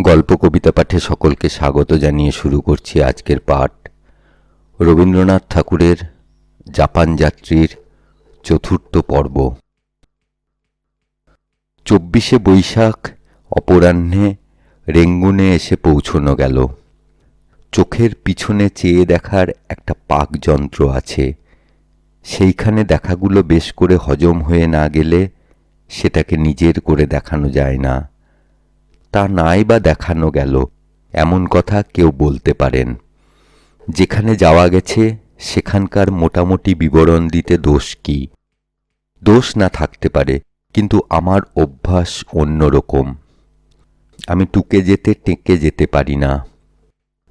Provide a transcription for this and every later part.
গল্প কবিতা পাঠে সকলকে স্বাগত জানিয়ে শুরু করছি আজকের পাঠ। রবীন্দ্রনাথ ঠাকুরের জাপান যাত্রীর চতুর্থ পর্ব। চব্বিশে বৈশাখ অপরাহ্নে রেঙ্গুনে এসে পৌঁছনো গেল। চোখের পিছনে চেয়ে দেখার একটা পাক যন্ত্র আছে। সেইখানে দেখাগুলো বেশ করে হজম হয়ে না গেলে সেটাকে নিজের করে দেখানো যায় না। তা নাই বা দেখানো গেল, এমন কথা কেউ বলতে পারেন। যেখানে যাওয়া গেছে, সেখানকার মোটামুটি বিবরণ দিতে দোষ কি? দোষ না থাকতে পারে, কিন্তু আমার অভ্যাস অন্যরকম। আমি টুকে যেতে, টেঁকে যেতে পারি না।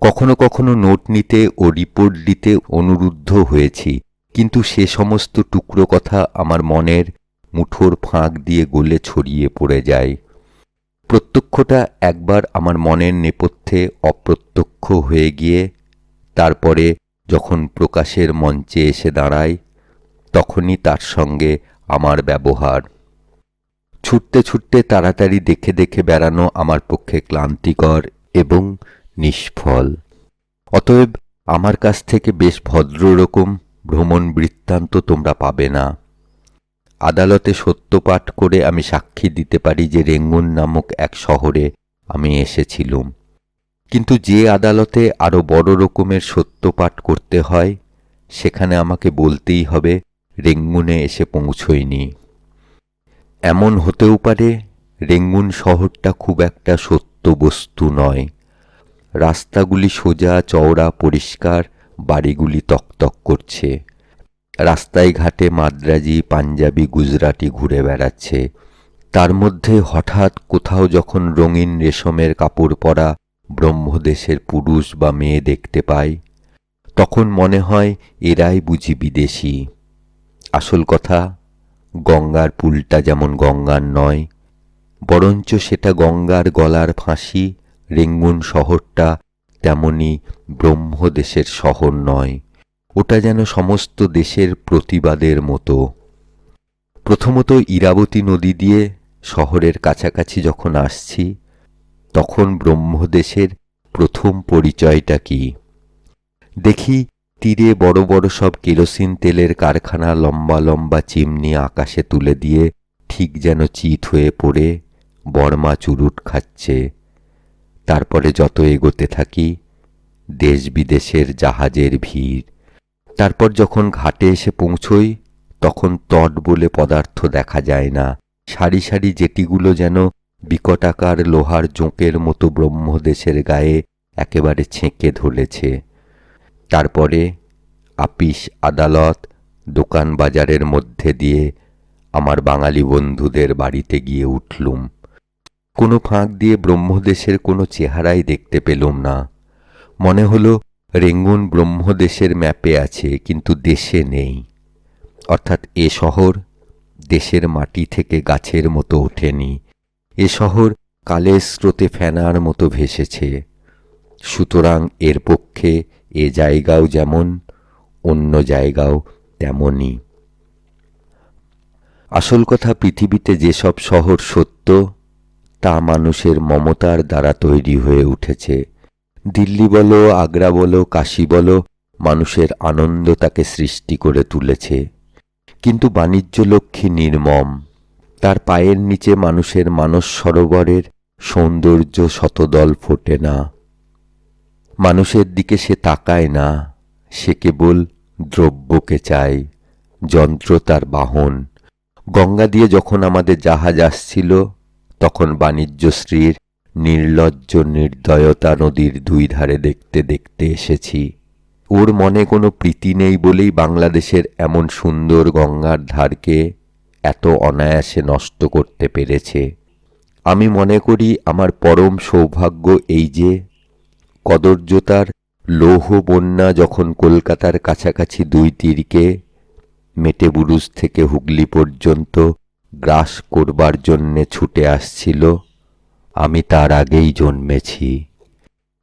কখনো কখনো নোট নিতে ও রিপোর্ট দিতে অনুরুদ্ধ হয়েছি, কিন্তু সে সমস্ত টুকরো কথা আমার মনের মুঠোর ফাঁক দিয়ে গলে ছড়িয়ে পড়ে যায়। প্রত্যক্ষটা একবার আমার মনের নেপথ্যে অপ্রত্যক্ষ হয়ে গিয়ে, তারপরে যখন প্রকাশের মঞ্চে এসে দাঁড়ায়, তখনই তার সঙ্গে আমার ব্যবহার। ছুটতে ছুটতে তাড়াতাড়ি দেখে দেখে বেড়ানো আমার পক্ষে ক্লান্তিকর এবং নিষ্ফল। অতএব আমার কাছ থেকে বেশ ভদ্ররকম ভ্রমণ বৃত্তান্ত তোমরা পাবে না। আদালতে সত্যপাঠ করে আমি সাক্ষী দিতে পারি যে রেঙ্গুন নামক এক শহরে আমি এসেছিলুম। কিন্তু যে আদালতে আরও বড় রকমের সত্যপাঠ করতে হয়, সেখানে আমাকে বলতেই হবে, রেঙ্গুনে এসে পৌঁছইনি। এমন হতেও পারে, রেঙ্গুন শহরটা খুব একটা সত্য বস্তু নয়। রাস্তাগুলি সোজা, চওড়া, পরিষ্কার, বাড়িগুলি তকতক করছে। রাস্তায় ঘাটে মাদ্রাজি, পাঞ্জাবি, গুজরাটি ঘুরে বেড়াচ্ছে। তার মধ্যে হঠাৎ কোথাও যখন রঙিন রেশমের কাপড় পরা ব্রহ্মদেশের পুরুষ বা মেয়ে দেখতে পাই, তখন মনে হয় এরাই বুঝি বিদেশি। আসল কথা, গঙ্গার পুলটা যেমন গঙ্গার নয়, বরঞ্চ সেটা গঙ্গার গলার ফাঁসি, রেঙ্গুন শহরটা তেমনি ব্রহ্মদেশের শহর নয়। ওটা যেন সমস্ত দেশের প্রতিবাদের মতো। প্রথমত ইরাবতী নদী দিয়ে শহরের কাছাকাছি যখন আসছি, তখন ব্রহ্মদেশের প্রথম পরিচয়টা কি? দেখি তীরে বড় বড় সব কেরোসিন তেলের কারখানা লম্বা লম্বা চিমনি আকাশে তুলে দিয়ে ঠিক যেন চিত হয়ে পড়ে, বর্মা চুরুট খাচ্ছে। তারপরে যত এগোতে থাকি, দেশ বিদেশের জাহাজের ভিড়। তারপর যখন ঘাটে এসে পৌঁছই, তখন তট বলে পদার্থ দেখা যায় না। সারি সারি জেটিগুলো যেন বিকটাকার লোহার জোঁকের মতো ব্রহ্মদেশের গায়ে একেবারে ছেঁকে ধরেছে। তারপরে আপিস আদালত দোকান বাজারের মধ্যে দিয়ে আমার বাঙালি বন্ধুদের বাড়িতে গিয়ে উঠলুম। কোনো ফাঁক দিয়ে ব্রহ্মদেশের কোনো চেহারাই দেখতে পেলুম না। মনে হলো রেঙ্গুন ব্রহ্মদেশের ম্যাপে আছে, কিন্তু দেশে নেই। অর্থাৎ এ শহর দেশের মাটি থেকে গাছের মতো ওঠেনি। এ শহর কালের স্রোতে ফেনার মতো ভেসেছে। সুতরাং এর পক্ষে এ জায়গাও যেমন, অন্য জায়গাও তেমনই। আসল কথা, পৃথিবীতে যেসব শহর সত্য, তা মানুষের মমতার দ্বারা তৈরি হয়ে উঠেছে। দিল্লি বলো, আগ্রা বলো, কাশী বলো, মানুষের আনন্দ তাকে সৃষ্টি করে তুলেছে। কিন্তু বাণিজ্য লক্ষ্মী নির্মম। তার পায়ের নিচে মানুষের মানস সরোবরের সৌন্দর্য শতদল ফোটে না। মানুষের দিকে সে তাকায় না, সে কেবল দ্রব্যকে চায়, যন্ত্র তার বাহন। গঙ্গা দিয়ে যখন আমাদের জাহাজ আসছিল, তখন বাণিজ্যশ্রীর নির্লজ্জ নির্দয়তা নদীর দুই ধারে দেখতে দেখতে এসেছি। ওর মনে কোনো প্রীতি নেই বলেই বাংলাদেশের এমন সুন্দর গঙ্গার ধারকে এত অনায়াসে নষ্ট করতে পেরেছে। আমি মনে করি আমার পরম সৌভাগ্য এই যে, কদর্যতার লৌহ বন্যা যখন কলকাতার কাছাকাছি দুই তীরকে মেটেবুরুজ থেকে হুগলি পর্যন্ত গ্রাস করবার জন্যে ছুটে আসছিল আমি তার আগেই জন্মেছি।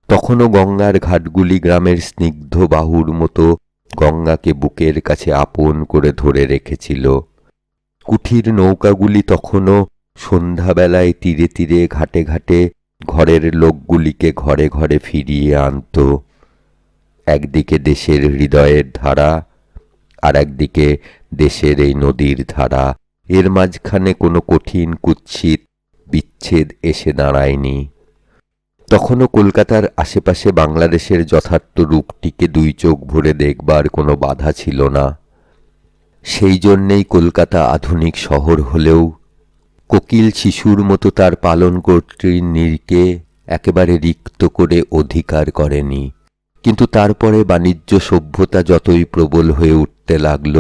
তখনও গঙ্গার ঘাটগুলি গ্রামের স্নিগ্ধ বাহুর মতো গঙ্গাকে বুকের কাছে আপন করে ধরে রেখেছিল। কুঠির নৌকাগুলি তখনও সন্ধ্যাবেলায় তীরে তীরে ঘাটে ঘাটে ঘরের লোকগুলিকে ঘরে ঘরে ফিরিয়ে আনত। একদিকে দেশের হৃদয়ের ধারা আর একদিকে দেশের এই নদীর ধারা। এর মাঝখানে কোনো কঠিন কুৎসিত বিচ্ছেদ এসে দাঁড়ায়নি। তখনও কলকাতার আশেপাশে বাংলাদেশের যথার্থ রূপটিকে দুই চোখ ভরে দেখবার কোনো বাধা ছিল না। সেই জন্যেই কলকাতা আধুনিক শহর হলেও কোকিল শিশুর মতো তার পালনকর্ত্রীর নীরকে একেবারে রিক্ত করে অধিকার করেনি। কিন্তু তারপরে বাণিজ্য সভ্যতা যতই প্রবল হয়ে উঠতে লাগল,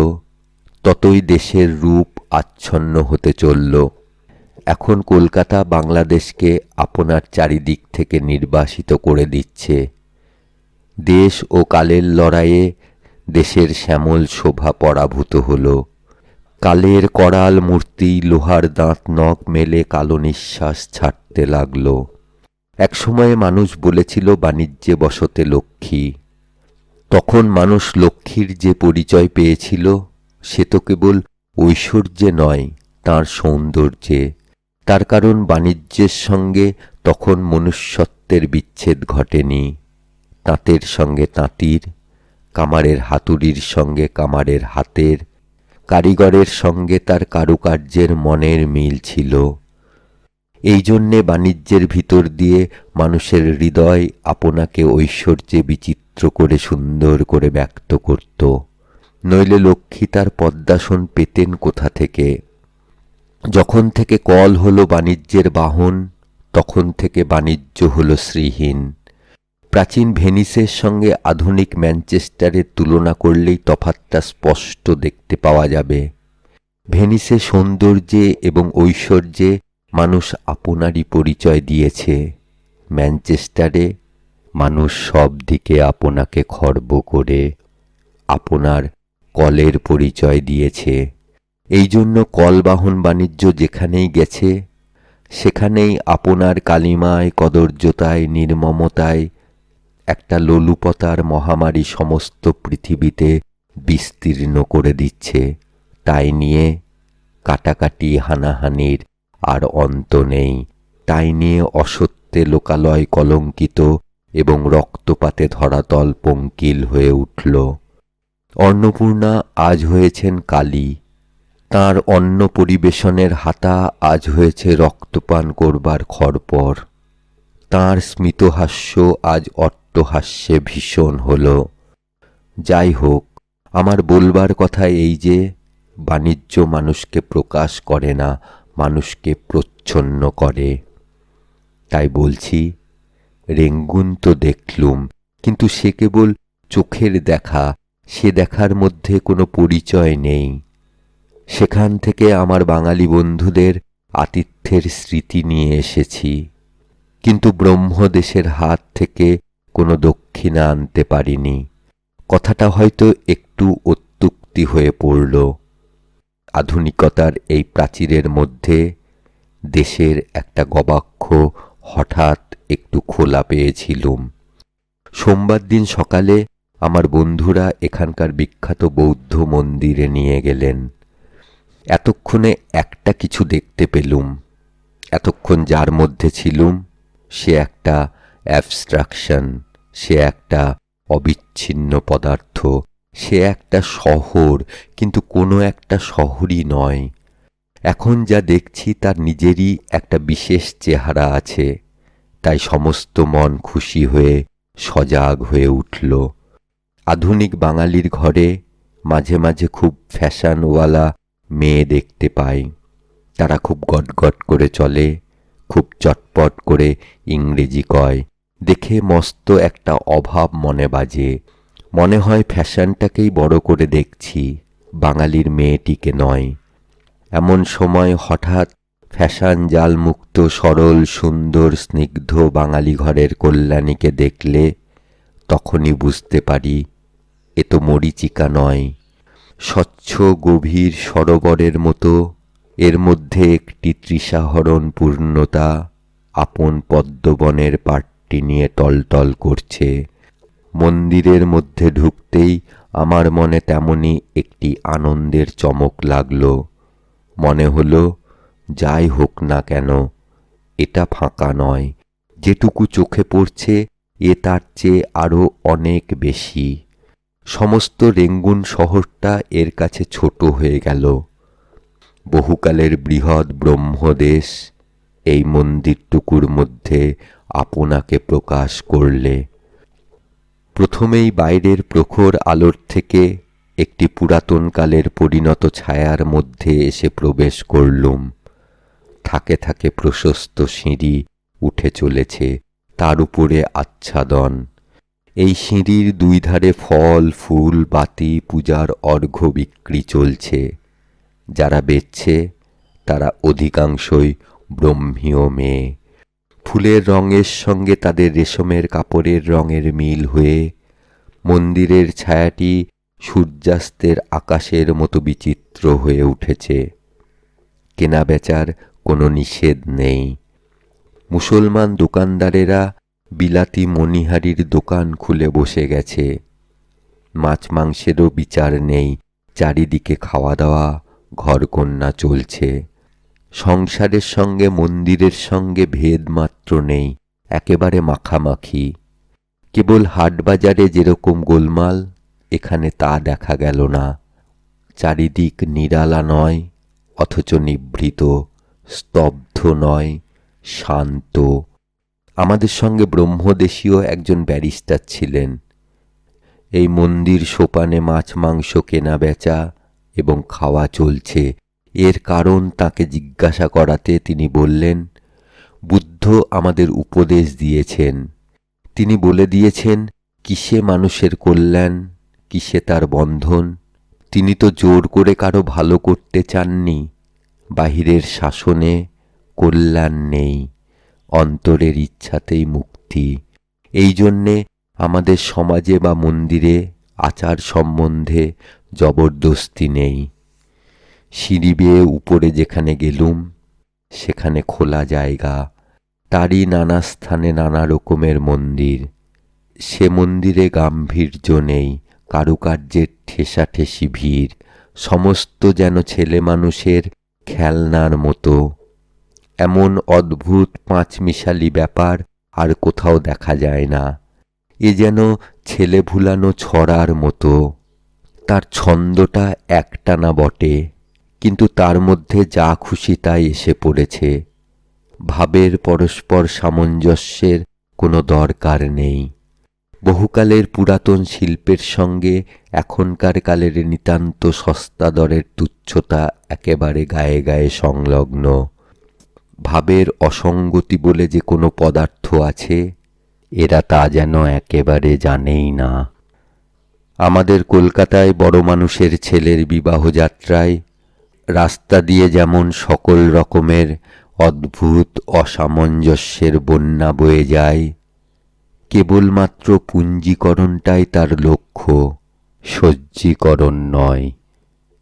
ততই দেশের রূপ আচ্ছন্ন হতে চলল। এখন কলকাতা বাংলাদেশকে আপনার চারিদিক থেকে নির্বাসিত করে দিচ্ছে। দেশ ও কালের লড়াইয়ে দেশের শ্যামল শোভা পরাভূত হল। কালের করাল মূর্তি লোহার দাঁত নখ মেলে কালো নিঃশ্বাস ছাড়তে লাগল। একসময়ে মানুষ বলেছিল, বাণিজ্যে বসতে লক্ষ্মী। তখন মানুষ লক্ষ্মীর যে পরিচয় পেয়েছিল, সে তো কেবল ঐশ্বর্যে নয়, তার সৌন্দর্যে। তার কারণ বাণিজ্যের সঙ্গে তখন মনুষ্যত্বের বিচ্ছেদ ঘটেনি। তাঁতের সঙ্গে তাঁতির, কামারের হাতুড়ির সঙ্গে কামারের হাতের, কারিগরের সঙ্গে তার কারুকার্যের মনের মিল ছিল। এই জন্যে বাণিজ্যের ভিতর দিয়ে মানুষের হৃদয় আপনাকে ঐশ্বর্যে বিচিত্র করে সুন্দর করে ব্যক্ত করত। নইলে লক্ষ্মী তার পদ্মাসন পেতেন কোথা থেকে? যখন থেকে কল হলো বাণিজ্যের বাহন, তখন থেকে বাণিজ্য হলো শ্রীহীন। প্রাচীন ভেনিসের সঙ্গে আধুনিক ম্যানচেস্টারের তুলনা করলেই তফাতটা স্পষ্ট দেখতে পাওয়া যাবে। ভেনিসে সৌন্দর্যে এবং ঐশ্বর্যে মানুষ আপনারই পরিচয় দিয়েছে। ম্যানচেস্টারে মানুষ সব দিকে আপনাকে খর্ব করে আপনার কলের পরিচয় দিয়েছে। এই জন্য কলবাহন বাণিজ্য যেখানেই গেছে, সেখানেই আপনার কালিমায়, কদর্যতায়, নির্মমতায় একটা লোলুপতার মহামারী সমস্ত পৃথিবীতে বিস্তীর্ণ করে দিচ্ছে। তাই নিয়ে কাটাকাটি হানাহানির আর অন্ত নেই। তাই নিয়ে অসত্যে লোকালয় কলঙ্কিত এবং রক্তপাতে ধরাতল পঙ্কিল হয়ে উঠল। অন্নপূর্ণা আজ হয়েছেন কালী। তার অন্ন পরিবেশনের হাতা আজ হয়েছে রক্তপান করবার খরপর তাঁর স্মিতহাস্য আজ অট্টহাস্যে ভীষণ হল। যাই হোক, আমার বলবার কথা এই যে, বাণিজ্য মানুষকে প্রকাশ করে না, মানুষকে প্রচ্ছন্ন করে। তাই বলছি, রেঙ্গুন তো দেখলুম, কিন্তু সে কেবল চোখের দেখা, সে দেখার মধ্যে কোনো পরিচয় নেই। সেখান থেকে আমার বাঙালি বন্ধুদের আতিথ্যের স্মৃতি নিয়ে এসেছি। কিন্তু ব্রহ্মদেশের হাত থেকে কোনো দক্ষিণা আনতে পারিনি। কথাটা হয়তো একটু অত্যুক্তি হয়ে পড়ল। আধুনিকতার এই প্রাচীরের মধ্যে দেশের একটা গবাক্ষ হঠাৎ একটু খোলা পেয়েছিলুম। সোমবার দিন সকালে আমার বন্ধুরা এখানকার বিখ্যাত বৌদ্ধ মন্দিরে নিয়ে গেলেন। এতক্ষণে একটা কিছু দেখতে পেলুম। এতক্ষণ যার মধ্যে ছিলুম, সে একটা অ্যাবস্ট্রাকশন, সে একটা অবিচ্ছিন্ন পদার্থ, সে একটা শহর, কিন্তু কোনো একটা শহরই নয়। এখন যা দেখছি তার নিজেরই একটা বিশেষ চেহারা আছে। তাই সমস্ত মন খুশি হয়ে, সজাগ হয়ে উঠল। আধুনিক বাঙালির ঘরে, মাঝে মাঝে খুব ফ্যাশনওয়ালা মেয়ে দেখতে পাই তারা খুব গটগট করে চলে, খুব চটপট করে ইংরেজি কয়। দেখে মস্ত একটা অভাব মনে বাজে। মনে হয় ফ্যাশনটাকেই বড় করে দেখছি, বাঙালির মেয়েটিকে নয়। এমন সময় হঠাৎ ফ্যাশন জালমুক্ত, সরল, সুন্দর, স্নিগ্ধ বাঙালি ঘরের কল্যাণীকে দেখলে তখনই বুঝতে পারি, এ তো মরিচিকা নয়। স্বচ্ছ গভীর সরোবরের মতো, এর মধ্যে একটি তৃষাহরণ পূর্ণতা আপন পদ্মবনের পাটটি নিয়ে টলটল করছে। মন্দিরের মধ্যে ঢুকতেই আমার মনে তেমনি একটি আনন্দের চমক লাগল। মনে হলো, যাই হোক না কেন, এটা ফাঁকা নয়। যেটুকু চোখে পড়ছে, এ তার চেয়ে আরও অনেক বেশি। সমস্ত রেঙ্গুন শহরটা এর কাছে ছোট হয়ে গেল। বহুকালের বৃহৎ ব্রহ্মদেশ এই মন্দিরটুকুর মধ্যে আপনাকে প্রকাশ করলে। প্রথমেই বাইরের প্রখর আলোর থেকে একটি পুরাতনকালের পরিণত ছায়ার মধ্যে এসে প্রবেশ করলুম। থাকে থাকে প্রশস্ত সিঁড়ি উঠে চলেছে, তার উপরে আচ্ছাদন। এই সিঁড়ির দুই ধারে ফল, ফুল, বাতি, পূজার অর্ঘ্য বিক্রি চলছে। যারা বেচছে, তারা অধিকাংশই ব্রহ্মীয় মেয়ে। ফুলের রঙের সঙ্গে তাদের রেশমের কাপড়ের রঙের মিল হয়ে, মন্দিরের ছায়াটি সূর্যাস্তের আকাশের মতো বিচিত্র হয়ে উঠেছে। কেনাবেচার কোনো নিষেধ নেই। মুসলমান দোকানদারেরা বিলাতি মণিহারির দোকান খুলে বসে গেছে। মাছ মাংসেরও বিচার নেই, চারিদিকে খাওয়া দাওয়া ঘরকন্যা চলছে। সংসারের সঙ্গে মন্দিরের সঙ্গে ভেদ মাত্র নেই, একেবারে মাখামাখি। কেবল হাটবাজারে যেরকম গোলমাল, এখানে তা দেখা গেল না। চারিদিক নিরালা নয়, অথচ নিভৃত, স্তব্ধ নয়, শান্ত। আমাদের সঙ্গে ব্রহ্মদেশীয় একজন ব্যারিস্টার ছিলেন। এই মন্দির সোপানে মাছ, মাংস কেনা, বেচা এবং খাওয়া চলছে। এর কারণ তাকে জিজ্ঞাসা করাতে তিনি বললেন, বুদ্ধ আমাদের উপদেশ দিয়েছেন। তিনি বলে দিয়েছেন, কিসে মানুষের কল্যাণ, কিসে তার বন্ধন? তিনি তো জোর করে কারও ভালো করতে চাননি। বাহিরের শাসনে কল্যাণ নেই। অন্তরের ইচ্ছাতেই মুক্তি। এই জন্যে আমাদের সমাজে বা মন্দিরে আচার সম্বন্ধে জবরদস্তি নেই। সিঁড়ি বেয়ে উপরে যেখানে গেলুম, সেখানে খোলা জায়গা। তারই নানা স্থানে নানা রকমের মন্দির। সে মন্দিরে গাম্ভীর্য নেই, কারুকার্যের ঠেসাঠেসি ভিড়। সমস্ত যেন ছেলে মানুষের খেলনার মতো। এমন অদ্ভুত পাঁচমিশালি ব্যাপার আর কোথাও দেখা যায় না। এ যেন ছেলে ভুলানো ছড়ার মতো। তার ছন্দটা একটানা বটে, কিন্তু তার মধ্যে যা খুশি তাই এসে পড়েছে। ভাবের পরস্পর সামঞ্জস্যের কোনো দরকার নেই। বহুকালের পুরাতন শিল্পের সঙ্গে এখনকার কালের নিতান্ত সস্তা দরের তুচ্ছতা একেবারে গায়ে গায়ে সংলগ্ন। ভাবের অসঙ্গতি বলে যে কোনো পদার্থ আছে, এরা তা যেন একেবারে জানেই না। আমাদের কলকাতায় বড় মানুষের ছেলের বিবাহযাত্রায় রাস্তা দিয়ে যেমন সকল রকমের অদ্ভুত অসামঞ্জস্যের বন্যা বয়ে যায়, কেবলমাত্র পুঞ্জীকরণটাই তার লক্ষ্য, সজ্জীকরণ নয়,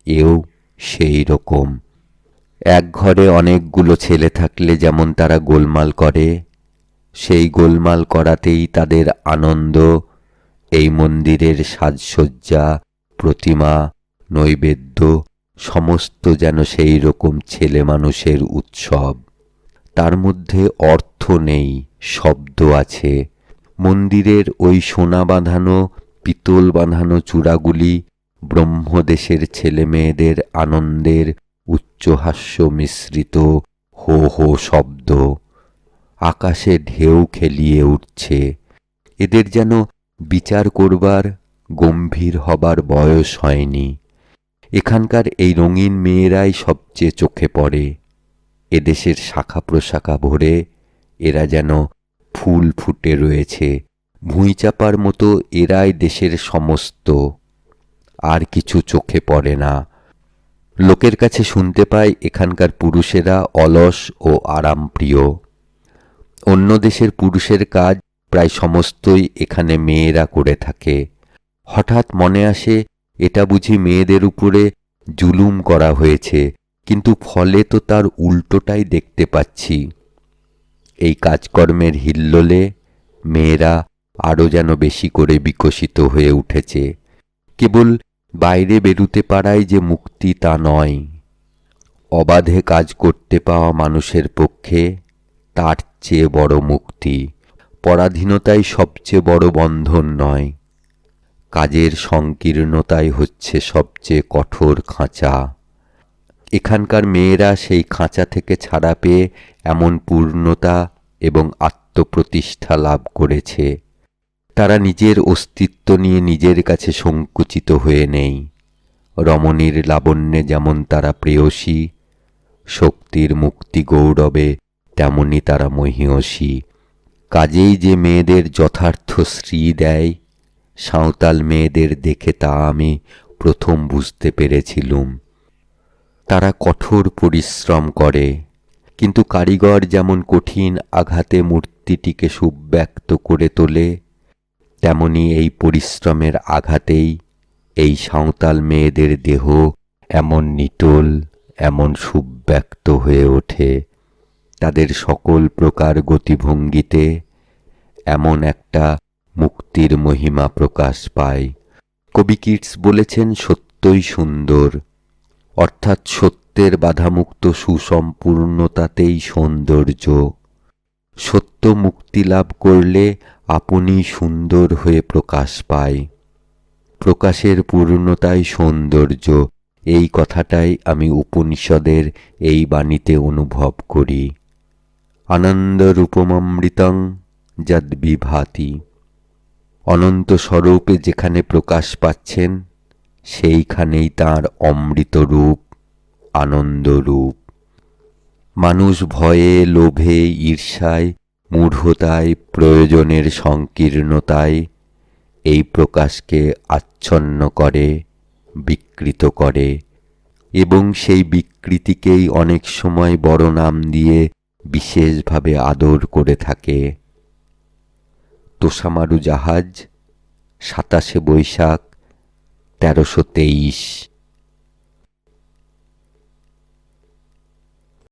এও সেই রকম। এক ঘরে অনেকগুলো ছেলে থাকলে যেমন তারা গোলমাল করে, সেই গোলমাল করাতেই তাদের আনন্দ, এই মন্দিরের সাজসজ্জা, প্রতিমা, নৈবেদ্য, সমস্ত যেন সেই রকম ছেলে মানুষের উৎসব। তার মধ্যে অর্থ নেই, শব্দ আছে। মন্দিরের ওই সোনা বাঁধানো, পিতল বাঁধানো চূড়াগুলি ব্রহ্মদেশের ছেলেমেয়েদের আনন্দের উচ্চহাস্য মিশ্রিত হো হো শব্দ। আকাশে ঢেউ খেলিয়ে উঠছে। এদের যেন বিচার করবার, গম্ভীর হবার বয়স হয়নি। এখানকার এই রঙিন মেয়েরাই সবচেয়ে চোখে পড়ে। এদেশের শাখা প্রশাখা ভরে এরা যেন ফুল ফুটে রয়েছে। ভুঁইচাপার মতো এরাই দেশের সমস্ত। আর কিছু চোখে পড়ে না। লোকের কাছে শুনতে পাই এখানকার পুরুষেরা অলস ও আরামপ্রিয়। অন্য দেশের পুরুষের কাজ প্রায় সমস্তই এখানে মেয়েরা করে থাকে। হঠাৎ মনে আসে, এটা বুঝি মেয়েদের উপরে জুলুম করা হয়েছে, কিন্তু ফলে তো তার উল্টোটাই দেখতে পাচ্ছি। এই কাজকর্মের হিল্লোলে মেয়েরা আরও যেন বেশি করে বিকশিত হয়ে উঠেছে। কেবল বাইরে বেরুতে পারাই যে মুক্তি তা নয়। অবাধে কাজ করতে পাওয়া মানুষের পক্ষে তার চেয়ে বড় মুক্তি। পরাধীনতাই সবচেয়ে বড় বন্ধন নয়। কাজের সংকীর্ণতাই হচ্ছে সবচেয়ে কঠোর খাঁচা। এখানকার মেয়েরা সেই খাঁচা থেকে ছাড়া পেয়ে এমন পূর্ণতা এবং আত্মপ্রতিষ্ঠা লাভ করেছে। তারা নিজের অস্তিত্ব নিয়ে নিজের কাছে সংকুচিত হয়ে নেই। রমণীর লাবণ্যে যেমন তারা প্রেয়সী, শক্তির মুক্তি গৌরবে তেমনি তারা মহিয়সী। কাজেই যে মেয়েদের যথার্থ শ্রী দেয়, সাঁওতাল মেয়েদের দেখে তা আমি প্রথম বুঝতে পেরেছিলুম। তারা কঠোর পরিশ্রম করে, কিন্তু কারিগর যেমন কঠিন আঘাতে মূর্তিটিকে সুব্যক্ত করে তোলে তেমনি এই পরিশ্রমের আঘাতেই এই সাঁওতাল মেয়েদের দেহ এমন নিটোল, এমন সুব্যক্ত হয়ে ওঠে। তাদের সকল প্রকার গতিভঙ্গিতে এমন একটা মুক্তির মহিমা প্রকাশ পায়। কবি কিটস বলেছেন, সত্যই সুন্দর। অর্থাৎ সত্যের বাধামুক্ত সুসম্পূর্ণতাতেই সৌন্দর্য। সত্য মুক্তি লাভ করলে আপনি সুন্দর হয়ে প্রকাশ পায়। প্রকাশের পূর্ণতাই সৌন্দর্য। এই কথাটাই আমি উপনিষদের এই বাণীতে অনুভব করি। আনন্দরূপমৃতং যদ বিভাতি। অনন্ত স্বরূপে যেখানে প্রকাশ পাচ্ছেন, সেইখানেই তার অমৃত রূপ, আনন্দরূপ। মানুষ ভয়ে, লোভে, ঈর্ষায় মূঢ়তায়, প্রয়োজনের সংকীর্ণতায় এই প্রকাশকে আচ্ছন্ন করে, বিকৃত করে এবং সেই বিকৃতিকেই অনেক সময় বড় নাম দিয়ে বিশেষভাবে আদর করে থাকে। তোষামারু জাহাজ, সাতাশে বৈশাখ, তেরোশো তেইশ।